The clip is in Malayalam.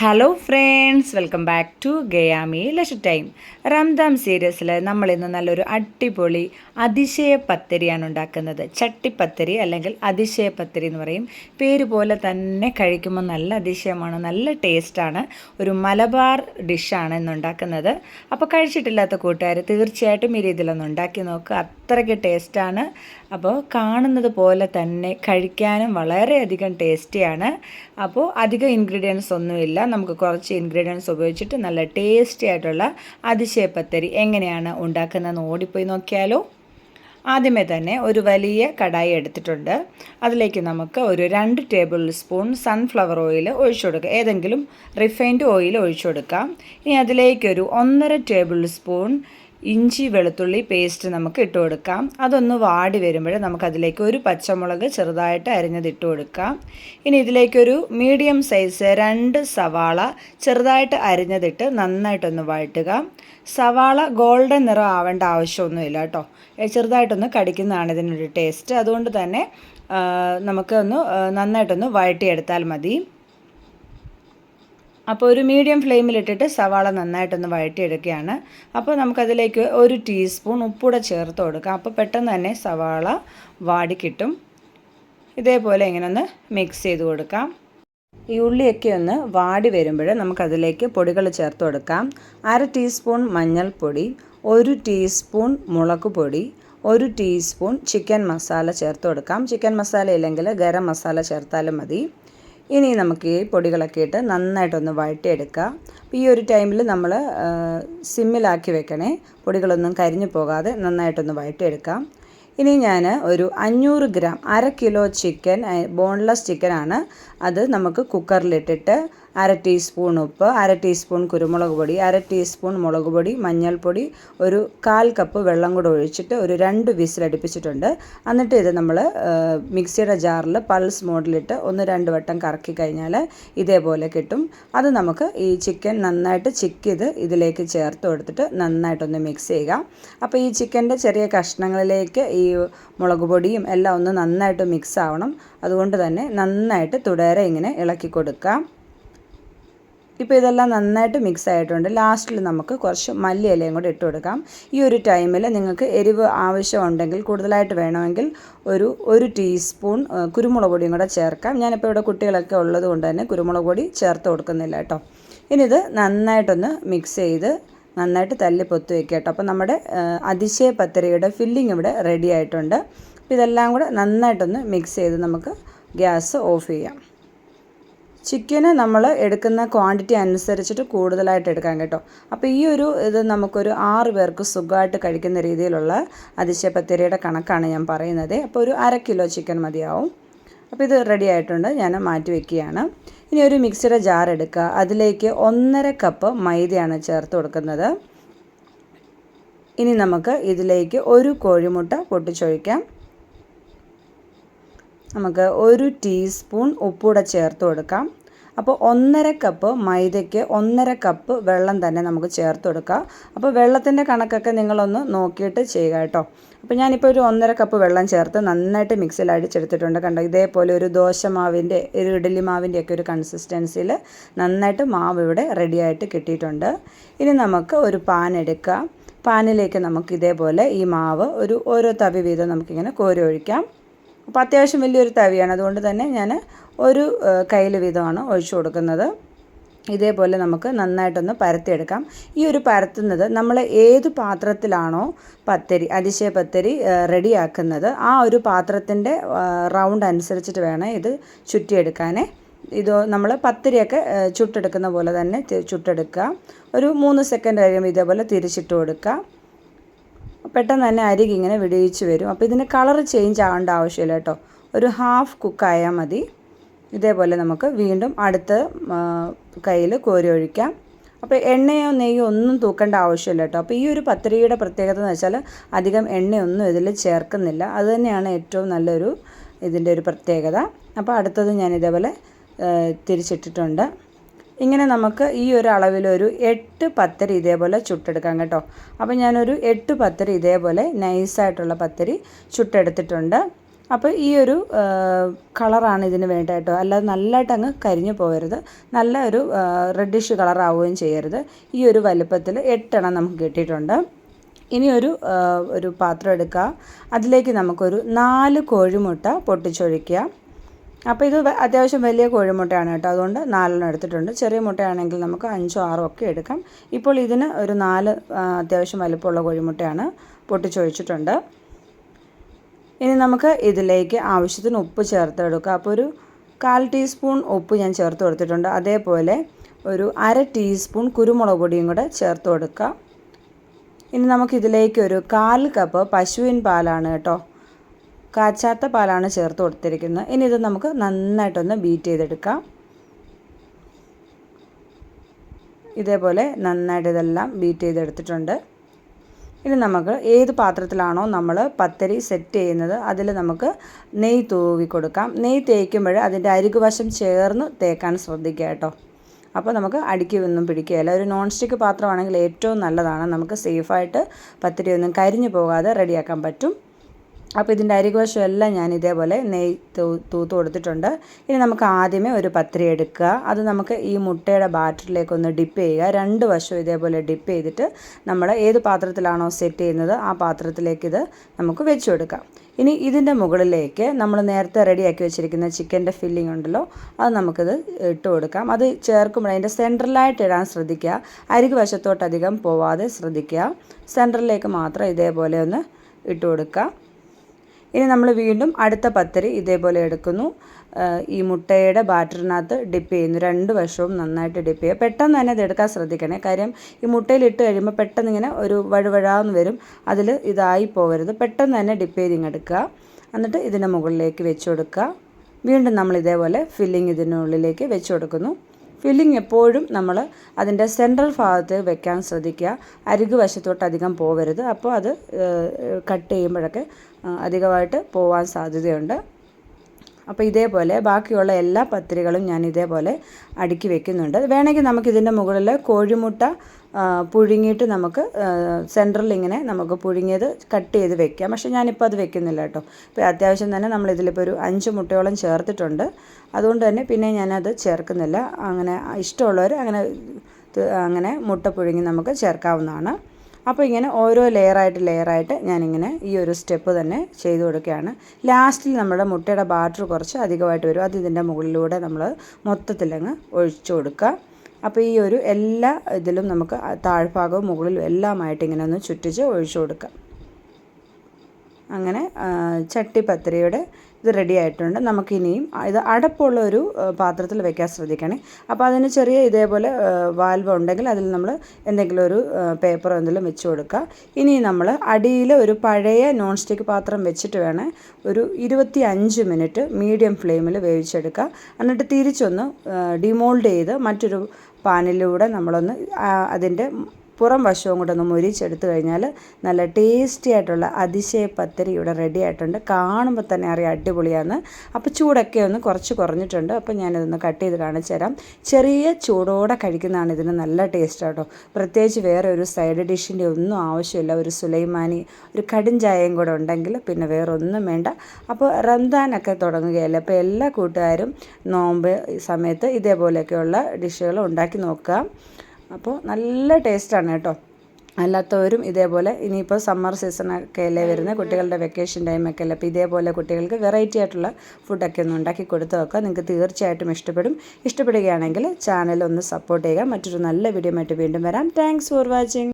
Hello friends welcome back to ഗയാമി ലഷ ടൈം റംദാം സീരീസിൽ നമ്മൾ ഇന്ന് നല്ലൊരു അടിപൊളി അതിശയ പത്തരിയാണ് ഉണ്ടാക്കുന്നത്. ചട്ടിപ്പത്തരി അല്ലെങ്കിൽ അതിശയ പത്തരി എന്ന് പറയും. പേര് പോലെ തന്നെ കഴിക്കുമ്പോൾ നല്ല അതിശയമാണ് നല്ല ടേസ്റ്റാണ് ഒരു മലബാർ ഡിഷാണ് ഇന്ന് ഉണ്ടാക്കുന്നത്. അപ്പോൾ കഴിച്ചിട്ടില്ലാത്ത കൂട്ടുകാർ തീർച്ചയായിട്ടും ഈ രീതിയിലൊന്ന് ഉണ്ടാക്കി നോക്കുക അത്രയ്ക്ക് ടേസ്റ്റാണ് അപ്പോൾ കാണുന്നത് പോലെ തന്നെ കഴിക്കാനും വളരെയധികം ടേസ്റ്റിയാണ് അപ്പോൾ അധികം ഇൻഗ്രീഡിയൻസ് ഒന്നുമില്ല. നമുക്ക് കുറച്ച് ഇൻഗ്രീഡിയൻസ് ഉപയോഗിച്ചിട്ട് നല്ല ടേസ്റ്റി ആയിട്ടുള്ള അതിശയപ്പത്തരി എങ്ങനെയാണ് ഉണ്ടാക്കുന്നതെന്ന് ഓടിപ്പോയി നോക്കിയാലോ. ആദ്യമേ തന്നെ ഒരു വലിയ കടായി എടുത്തിട്ടുണ്ട്. അതിലേക്ക് നമുക്ക് ഒരു രണ്ട് ടേബിൾ സ്പൂൺ സൺഫ്ലവർ ഓയിൽ ഒഴിച്ചു കൊടുക്കുക ഏതെങ്കിലും റിഫൈൻഡ് ഓയിൽ ഒഴിച്ചു കൊടുക്കാം. ഇനി അതിലേക്കൊരു ഒന്നര ടേബിൾ സ്പൂൺ ഇഞ്ചി വെളുത്തുള്ളി പേസ്റ്റ് നമുക്ക് ഇട്ട് കൊടുക്കാം. അതൊന്ന് വാടി വരുമ്പോൾ നമുക്കതിലേക്ക് ഒരു പച്ചമുളക് ചെറുതായിട്ട് അരിഞ്ഞത് ഇട്ട് കൊടുക്കാം. ഇനി ഇതിലേക്കൊരു മീഡിയം സൈസ് രണ്ട് സവാള ചെറുതായിട്ട് അരിഞ്ഞതിട്ട് നന്നായിട്ടൊന്ന് വഴറ്റുക. സവാള ഗോൾഡൻ നിറം ആവേണ്ട ആവശ്യമൊന്നുമില്ല കേട്ടോ. ചെറുതായിട്ടൊന്ന് കടിക്കുന്നതാണ് ഇതിനൊരു ടേസ്റ്റ് അതുകൊണ്ട് തന്നെ നമുക്ക് ഒന്ന് നന്നായിട്ടൊന്ന് വഴറ്റിയെടുത്താൽ മതി. അപ്പോൾ ഒരു മീഡിയം ഫ്ലെയിമിലിട്ടിട്ട് സവാള നന്നായിട്ടൊന്ന് വഴറ്റിയെടുക്കുകയാണ്. അപ്പോൾ നമുക്കതിലേക്ക് ഒരു ടീസ്പൂൺ ഉപ്പൂടെ ചേർത്ത് കൊടുക്കാം. അപ്പോൾ പെട്ടെന്ന് തന്നെ സവാള വാടിക്കിട്ടും ഇതേപോലെ ഇങ്ങനെ ഒന്ന് മിക്സ് ചെയ്ത് കൊടുക്കാം. ഈ ഉള്ളിയൊക്കെ ഒന്ന് വാടി വരുമ്പോൾ നമുക്കതിലേക്ക് പൊടികൾ ചേർത്ത് കൊടുക്കാം. അര ടീസ്പൂൺ മഞ്ഞൾപ്പൊടി ഒരു ടീസ്പൂൺ മുളക് പൊടി ഒരു ടീസ്പൂൺ ചിക്കൻ മസാല ചേർത്ത് കൊടുക്കാം. ചിക്കൻ മസാല ഇല്ലെങ്കിൽ ഗരം മസാല ചേർത്താലും മതി. ഇനി നമുക്ക് ഈ പൊടികളൊക്കെ ഇട്ട് നന്നായിട്ടൊന്ന് അപ്പോൾ ഈ ഒരു ടൈമിൽ നമ്മൾ സിമ്മിലാക്കി വെക്കണേ. പൊടികളൊന്നും കരിഞ്ഞു പോകാതെ നന്നായിട്ടൊന്ന് വഴറ്റിയെടുക്കാം. ഇനി ഞാൻ ഒരു അഞ്ഞൂറ് ഗ്രാം അര കിലോ ചിക്കൻ ബോൺലെസ് ചിക്കനാണ് അത് നമുക്ക് കുക്കറിലിട്ടിട്ട് അര ടീസ്പൂൺ ഉപ്പ് അര ടീസ്പൂൺ കുരുമുളക് പൊടി അര ടീസ്പൂൺ മുളക് പൊടി മഞ്ഞൾപ്പൊടി ഒരു കാൽ കപ്പ് വെള്ളം കൂടെ ഒഴിച്ചിട്ട് ഒരു രണ്ട് വിസിൽ അടുപ്പിച്ചിട്ടുണ്ട്. എന്നിട്ട് ഇത് നമ്മൾ മിക്സിയുടെ ജാറിൽ പൾസ് മോഡിലിട്ട് ഒന്ന് രണ്ട് വട്ടം കറക്കി കഴിഞ്ഞാൽ ഇതേപോലെ കിട്ടും. അത് നമുക്ക് ഈ ചിക്കൻ നന്നായിട്ട് ചിക്ക് ചെയ്ത് ഇതിലേക്ക് ചേർത്ത് കൊടുത്തിട്ട് നന്നായിട്ടൊന്ന് മിക്സ് ചെയ്യുക. അപ്പോൾ ഈ ചിക്കന്റെ ചെറിയ കഷ്ണങ്ങളിലേക്ക് ഈ മുളക് പൊടിയും എല്ലാം ഒന്ന് നന്നായിട്ട് മിക്സ് ആവണം. അതുകൊണ്ട് തന്നെ നന്നായിട്ട് തുടരെ ഇങ്ങനെ ഇളക്കി കൊടുക്കാം. ഇപ്പോൾ ഇതെല്ലാം നന്നായിട്ട് മിക്സ് ആയിട്ടുണ്ട്. ലാസ്റ്റിൽ നമുക്ക് കുറച്ച് മല്ലിയിലയും കൂടെ ഇട്ട് കൊടുക്കാം. ഈ ഒരു ടൈമിൽ നിങ്ങൾക്ക് എരിവ് ആവശ്യമുണ്ടെങ്കിൽ കൂടുതലായിട്ട് വേണമെങ്കിൽ ഒരു ഒരു ടീസ്പൂൺ കുരുമുളക് പൊടിയും കൂടെ ചേർക്കാം. ഞാനിപ്പോൾ ഇവിടെ കുട്ടികളൊക്കെ ഉള്ളത് കൊണ്ട് തന്നെ കുരുമുളക് പൊടി ചേർത്ത് കൊടുക്കുന്നില്ല കേട്ടോ. ഇനി ഇത് നന്നായിട്ടൊന്ന് മിക്സ് ചെയ്ത് നന്നായിട്ട് തല്ലി പൊത്തു വയ്ക്കുക കേട്ടോ. അപ്പോൾ നമ്മുടെ അതിശയ പത്തരയുടെ ഫില്ലിംഗ് ഇവിടെ റെഡി ആയിട്ടുണ്ട്. അപ്പോൾ ഇതെല്ലാം കൂടെ നന്നായിട്ടൊന്ന് മിക്സ് ചെയ്ത് നമുക്ക് ഗ്യാസ് ഓഫ് ചെയ്യാം. ചിക്കന് നമ്മൾ എടുക്കുന്ന ക്വാണ്ടിറ്റി അനുസരിച്ചിട്ട് കൂടുതലായിട്ട് എടുക്കാം കേട്ടോ. അപ്പോൾ ഈ ഒരു ഇത് നമുക്കൊരു ആറ് പേർക്ക് സുഖമായിട്ട് കഴിക്കുന്ന രീതിയിലുള്ള അതിശയപ്പത്തിരിയുടെ കണക്കാണ് ഞാൻ പറയുന്നത്. അപ്പോൾ ഒരു അര കിലോ ചിക്കൻ മതിയാവും. അപ്പോൾ ഇത് റെഡി ആയിട്ടുണ്ട്. ഞാൻ മാറ്റി വെക്കുകയാണ്. ഇനി ഒരു മിക്സിയുടെ ജാർ എടുക്കുക. അതിലേക്ക് ഒന്നര കപ്പ് മൈദയാണ് ചേർത്ത് കൊടുക്കുന്നത്. ഇനി നമുക്ക് ഇതിലേക്ക് ഒരു കോഴിമുട്ട പൊട്ടിച്ചൊഴിക്കാം. നമുക്ക് ഒരു ടീസ്പൂൺ ഉപ്പൂടെ ചേർത്ത് കൊടുക്കാം. അപ്പോൾ ഒന്നര കപ്പ് മൈദയ്ക്ക് ഒന്നര കപ്പ് വെള്ളം തന്നെ നമുക്ക് ചേർത്ത് കൊടുക്കാം. അപ്പോൾ വെള്ളത്തിന്റെ കണക്കൊക്കെ നിങ്ങളൊന്ന് നോക്കിയിട്ട് ചെയ്യുക കേട്ടോ. അപ്പോൾ ഞാനിപ്പോൾ ഒരു ഒന്നര കപ്പ് വെള്ളം ചേർത്ത് നന്നായിട്ട് മിക്സിയിൽ അടിച്ചെടുത്തിട്ടുണ്ട്. കണ്ടോ ഇതേപോലെ ഒരു ദോശ മാവിന്റെ ഒരു ഇഡലി മാവിന്റെ ഒക്കെ ഒരു കൺസിസ്റ്റൻസിയിൽ നന്നായിട്ട് മാവ് ഇവിടെ റെഡിയായിട്ട് കിട്ടിയിട്ടുണ്ട്. ഇനി നമുക്ക് ഒരു പാൻ എടുക്കാം. പാനിലേക്ക് നമുക്ക് ഇതേപോലെ ഈ മാവ് ഒരു ഓരോ തവി വീതം നമുക്കിങ്ങനെ കോരി ഒഴിക്കാം. അപ്പോൾ അത്യാവശ്യം വലിയൊരു തവിയാണ്. അതുകൊണ്ട് തന്നെ ഞാൻ ഒരു കയ്യിൽ വീതമാണ് ഒഴിച്ചു കൊടുക്കുന്നത്. ഇതേപോലെ നമുക്ക് നന്നായിട്ടൊന്ന് പരത്തിയെടുക്കാം. ഈ ഒരു പരത്തുന്നത് നമ്മൾ ഏത് പാത്രത്തിലാണോ പത്തരി അതിശയ പത്തരി റെഡിയാക്കുന്നത് ആ ഒരു പാത്രത്തിന്റെ റൗണ്ട് അനുസരിച്ചിട്ട് വേണം ഇത് ചുറ്റിയെടുക്കാനേ. ഇത് നമ്മൾ പത്തിരിയൊക്കെ ചുട്ടെടുക്കുന്ന പോലെ തന്നെ ചുട്ടെടുക്കുക. ഒരു മൂന്ന് സെക്കൻഡ് കഴിയുമ്പോൾ ഇതേപോലെ തിരിച്ചിട്ട് കൊടുക്കുക. പെട്ടെന്ന് തന്നെ അരികെ ഇങ്ങനെ വിടിയിച്ച് വരും. അപ്പോൾ ഇതിന് കളർ ചേഞ്ച് ആവേണ്ട ആവശ്യമില്ല കേട്ടോ. ഒരു ഹാഫ് കുക്കായാൽ മതി. ഇതേപോലെ നമുക്ക് വീണ്ടും അടുത്ത കയ്യിൽ കോരി ഒഴിക്കാം. അപ്പോൾ എണ്ണയോ നെയ്യോ ഒന്നും തൂക്കേണ്ട ആവശ്യമില്ല കേട്ടോ. അപ്പോൾ ഈ ഒരു പത്തിരിയുടെ പ്രത്യേകത എന്ന് വെച്ചാൽ അധികം എണ്ണയൊന്നും ഇതിൽ ചേർക്കുന്നില്ല. അത് തന്നെയാണ് ഏറ്റവും നല്ലൊരു ഇതിന്റെ ഒരു പ്രത്യേകത. അപ്പോൾ അടുത്തത് ഞാൻ ഇതേപോലെ തിരിച്ചിട്ടിട്ടുണ്ട്. ഇങ്ങനെ നമുക്ക് ഈ ഒരു അളവിലൊരു എട്ട് പത്തരി ഇതേപോലെ ചുട്ടെടുക്കാം കേട്ടോ. അപ്പോൾ ഞാനൊരു എട്ട് പത്തരി ഇതേപോലെ നൈസായിട്ടുള്ള പത്തരി ചുട്ടെടുത്തിട്ടുണ്ട്. അപ്പോൾ ഈ ഒരു കളറാണ് ഇതിന് വേണ്ട കേട്ടോ. അല്ലാതെ നല്ലതായിട്ട് അങ്ങ് കരിഞ്ഞു പോകരുത്. നല്ല ഒരു റെഡിഷ് കളറാവുകയും ചെയ്യരുത്. ഈ ഒരു വലുപ്പത്തിൽ എട്ടെണ്ണം നമുക്ക് കിട്ടിയിട്ടുണ്ട്. ഇനി ഒരു ഒരു പാത്രം എടുക്കുക അതിലേക്ക് നമുക്കൊരു നാല് കോഴിമുട്ട പൊട്ടിച്ചൊഴിക്കുക. അപ്പോൾ ഇത് അത്യാവശ്യം വലിയ കോഴിമുട്ടയാണ് കേട്ടോ. അതുകൊണ്ട് നാലെണ്ണം എടുത്തിട്ടുണ്ട്. ചെറിയ മുട്ടയാണെങ്കിൽ നമുക്ക് അഞ്ചോ ആറോ ഒക്കെ എടുക്കാം. ഇപ്പോൾ ഇതിന് ഒരു നാല് അത്യാവശ്യം വലുപ്പമുള്ള കോഴിമുട്ടയാണ് പൊട്ടിച്ചൊഴിച്ചിട്ടുണ്ട്. ഇനി നമുക്ക് ഇതിലേക്ക് ആവശ്യത്തിന് ഉപ്പ് ചേർത്ത് എടുക്കുക അപ്പോൾ ഒരു കാൽ ടീസ്പൂൺ ഉപ്പ് ഞാൻ ചേർത്ത് കൊടുത്തിട്ടുണ്ട്. അതേപോലെ ഒരു അര ടീസ്പൂൺ കുരുമുളക് പൊടിയും കൂടെ ചേർത്ത് കൊടുക്കുക ഇനി നമുക്കിതിലേക്ക് ഒരു കാൽ കപ്പ് പശുവിൻ പാലാണ് കേട്ടോ കാച്ചാത്ത പാലാണ് ചേർത്ത് കൊടുത്തിരിക്കുന്നത്. ഇനി ഇത് നമുക്ക് നന്നായിട്ടൊന്ന് ബീറ്റ് ചെയ്തെടുക്കാം. ഇതേപോലെ നന്നായിട്ട് ഇതെല്ലാം ബീറ്റ് ചെയ്തെടുത്തിട്ടുണ്ട്. ഇനി നമുക്ക് ഏത് പാത്രത്തിലാണോ നമ്മൾ പത്തരി സെറ്റ് ചെയ്യുന്നത് അതിൽ നമുക്ക് നെയ്യ് തൂവി കൊടുക്കാം. നെയ്യ് തേക്കുമ്പോൾ അതിന്റെ അരികുവശം ചേർന്ന് തേക്കാൻ ശ്രദ്ധിക്കുക കേട്ടോ. അപ്പോൾ നമുക്ക് അടിക്കൊന്നും പിടിക്കുകയില്ല. ഒരു നോൺ സ്റ്റിക്ക് പാത്രമാണെങ്കിൽ ഏറ്റവും നല്ലതാണ്. നമുക്ക് സേഫായിട്ട് പത്തിരി ഒന്നും കരിഞ്ഞു പോകാതെ റെഡിയാക്കാൻ പറ്റും. അപ്പോൾ ഇതിന്റെ അരികുവശം എല്ലാം ഞാൻ ഇതേപോലെ നെയ് തൂത്ത് കൊടുത്തിട്ടുണ്ട്. ഇനി നമുക്ക് ആദ്യമേ ഒരു പത്രി എടുക്കുക. അത് നമുക്ക് ഈ മുട്ടയുടെ ബാറ്ററിലേക്കൊന്ന് ഡിപ്പ് ചെയ്യുക. രണ്ട് വശവും ഇതേപോലെ ഡിപ്പ് ചെയ്തിട്ട് നമ്മൾ ഏത് പാത്രത്തിലാണോ സെറ്റ് ചെയ്യുന്നത് ആ പാത്രത്തിലേക്ക് ഇത് നമുക്ക് വെച്ച് കൊടുക്കാം. ഇനി ഇതിന്റെ മുകളിലേക്ക് നമ്മൾ നേരത്തെ റെഡിയാക്കി വെച്ചിരിക്കുന്ന ചിക്കന്റെ ഫില്ലിംഗ് ഉണ്ടല്ലോ അത് നമുക്കിത് ഇട്ട് കൊടുക്കാം. അത് ചേർക്കുമ്പോൾ അതിന്റെ സെന്ററിലായിട്ട് ഇടാൻ ശ്രദ്ധിക്കുക. അരികു വശത്തോട്ടധികം പോവാതെ ശ്രദ്ധിക്കുക. സെന്ററിലേക്ക് മാത്രം ഇതേപോലെ ഒന്ന് ഇട്ട് കൊടുക്കുക. ഇനി നമ്മൾ വീണ്ടും അടുത്ത പത്തിരി ഇതേപോലെ എടുക്കുന്നു. ഈ മുട്ടയുടെ ബാറ്ററിനകത്ത് ഡിപ്പ് ചെയ്യുന്നു. രണ്ട് വശവും നന്നായിട്ട് ഡിപ്പ് ചെയ്യുക. പെട്ടെന്ന് തന്നെ ഇത് എടുക്കാൻ ശ്രദ്ധിക്കണേ. കാര്യം ഈ മുട്ടയിൽ ഇട്ട് കഴിയുമ്പോൾ പെട്ടെന്ന് ഇങ്ങനെ ഒരു വഴുവഴാന്ന് വരും. അതിൽ ഇതായി പോകരുത് പെട്ടെന്ന് തന്നെ ഡിപ്പ് ചെയ്ത് ഇങ്ങെടുക്കുക എന്നിട്ട് ഇതിന്റെ മുകളിലേക്ക് വെച്ച് കൊടുക്കുക. വീണ്ടും നമ്മൾ ഇതേപോലെ ഫില്ലിങ് ഇതിനുള്ളിലേക്ക് വെച്ച് കൊടുക്കുന്നു. ഫില്ലിംഗ് എപ്പോഴും നമ്മൾ അതിന്റെ സെൻട്രൽ ഭാഗത്ത് വെക്കാൻ ശ്രദ്ധിക്കുക. അരികു വശത്തോട്ട് അധികം പോകരുത്. അപ്പോൾ അത് കട്ട് ചെയ്യുമ്പോഴൊക്കെ അധികമായിട്ട് പോകാൻ സാധ്യതയുണ്ട്. അപ്പോൾ ഇതേപോലെ ബാക്കിയുള്ള എല്ലാ പത്രികളും ഞാൻ ഇതേപോലെ അടുക്കി വെക്കുന്നുണ്ട്. വേണമെങ്കിൽ നമുക്ക് ഇതിന്റെ മുകളിൽ കോഴിമുട്ട പുഴുങ്ങിയിട്ട് നമുക്ക് സെന്ററിൽ ഇങ്ങനെ നമുക്ക് പുഴുങ്ങിയത് കട്ട് ചെയ്ത് വെക്കാം. പക്ഷേ ഞാനിപ്പോൾ അത് വെക്കുന്നില്ല കേട്ടോ. ഇപ്പോൾ അത്യാവശ്യം തന്നെ നമ്മൾ ഇതിലിപ്പോൾ ഒരു അഞ്ച് മുട്ടയോളം ചേർത്തിട്ടുണ്ട്. അതുകൊണ്ട് തന്നെ പിന്നെ ഞാനത് ചേർക്കുന്നില്ല. അങ്ങനെ ഇഷ്ടമുള്ളവർ അങ്ങനെ അങ്ങനെ മുട്ട പുഴുങ്ങി നമുക്ക് ചേർക്കാവുന്നതാണ്. അപ്പോൾ ഇങ്ങനെ ഓരോ ലെയറായിട്ട് ലെയറായിട്ട് ഞാനിങ്ങനെ ഈ ഒരു സ്റ്റെപ്പ് തന്നെ ചെയ്തു കൊടുക്കുകയാണ്. ലാസ്റ്റിൽ നമ്മുടെ മുട്ടയുടെ ബാറ്റർ കുറച്ച് അധികമായിട്ട് വരും. അത് ഇതിന്റെ മുകളിലൂടെ നമ്മൾ മൊത്തത്തിലങ്ങ് ഒഴിച്ചു കൊടുക്കുക. അപ്പോൾ ഈ ഒരു എല്ലാ ഇതിലും നമുക്ക് താഴ്ഭാഗവും മുകളിലും എല്ലാമായിട്ട് ഇങ്ങനെ ഒന്ന് ചുറ്റിച്ച് ഒഴിച്ചു കൊടുക്കാം. അങ്ങനെ ചട്ടിപ്പത്തിരിയുടെ ഇത് റെഡി ആയിട്ടുണ്ട്. നമുക്കിനിയും ഇത് അടപ്പുള്ള ഒരു പാത്രത്തിൽ വെക്കാൻ ശ്രദ്ധിക്കണേ. അപ്പോൾ അതിന് ചെറിയ ഇതേപോലെ വാൽവ് ഉണ്ടെങ്കിൽ അതിൽ നമ്മൾ എന്തെങ്കിലും ഒരു പേപ്പറോ എന്തെങ്കിലും വെച്ച് കൊടുക്കുക. ഇനി നമ്മൾ അടിയിൽ ഒരു പഴയ നോൺ സ്റ്റിക്ക് പാത്രം വെച്ചിട്ട് വേണേൽ ഒരു ഇരുപത്തി അഞ്ച് മിനിറ്റ് മീഡിയം ഫ്ലെയിമിൽ വേവിച്ചെടുക്കുക. എന്നിട്ട് തിരിച്ചൊന്ന് ഡിമോൾഡ് ചെയ്ത് മറ്റൊരു പാനിലൂടെ നമ്മളൊന്ന് അതിന്റെ പുറം വശവും കൂടെ ഒന്ന് മുരിച്ചെടുത്ത് കഴിഞ്ഞാൽ നല്ല ടേസ്റ്റി ആയിട്ടുള്ള അതിശയ പത്തിരി ഇവിടെ റെഡി ആയിട്ടുണ്ട്. കാണുമ്പോൾ തന്നെ അറിയാം അടിപൊളിയാണ് അപ്പോൾ ചൂടൊക്കെ ഒന്ന് കുറച്ച് കുറഞ്ഞിട്ടുണ്ട്. അപ്പോൾ ഞാനിതൊന്ന് കട്ട് ചെയ്ത് കാണിച്ചു തരാം. ചെറിയ ചൂടോടെ കഴിക്കുന്നതാണ് ഇതിന് നല്ല ടേസ്റ്റ് കേട്ടോ പ്രത്യേകിച്ച് വേറെ ഒരു സൈഡ് ഡിഷിന്റെ ഒന്നും ആവശ്യമില്ല. ഒരു സുലൈമാനി ഒരു കടും ചായയും കൂടെ ഉണ്ടെങ്കിൽ പിന്നെ വേറെ ഒന്നും വേണ്ട അപ്പോൾ റംദാനൊക്കെ തുടങ്ങുകയല്ലേ. അപ്പോൾ എല്ലാ കൂട്ടുകാരും നോമ്പ് സമയത്ത് ഇതേപോലെയൊക്കെയുള്ള ഡിഷുകൾ ഉണ്ടാക്കി നോക്കുക. അപ്പോൾ നല്ല ടേസ്റ്റാണ് കേട്ടോ. അല്ലാത്തവരും ഇതേപോലെ ഇനിയിപ്പോൾ സമ്മർ സീസണൊക്കെ അല്ലേ വരുന്നത് കുട്ടികളുടെ വെക്കേഷൻ ടൈമൊക്കെ അല്ലേ അപ്പോൾ ഇതേപോലെ കുട്ടികൾക്ക് വെറൈറ്റി ആയിട്ടുള്ള ഫുഡൊക്കെ ഒന്ന് ഉണ്ടാക്കി കൊടുത്തു നോക്കുക. നിങ്ങൾക്ക് തീർച്ചയായിട്ടും ഇഷ്ടപ്പെടും. ഇഷ്ടപ്പെടുകയാണെങ്കിൽ ചാനൽ ഒന്ന് സപ്പോർട്ട് ചെയ്യുക. മറ്റൊരു നല്ല വീഡിയോ ആയിട്ട് വീണ്ടും വരാം. Thanks for watching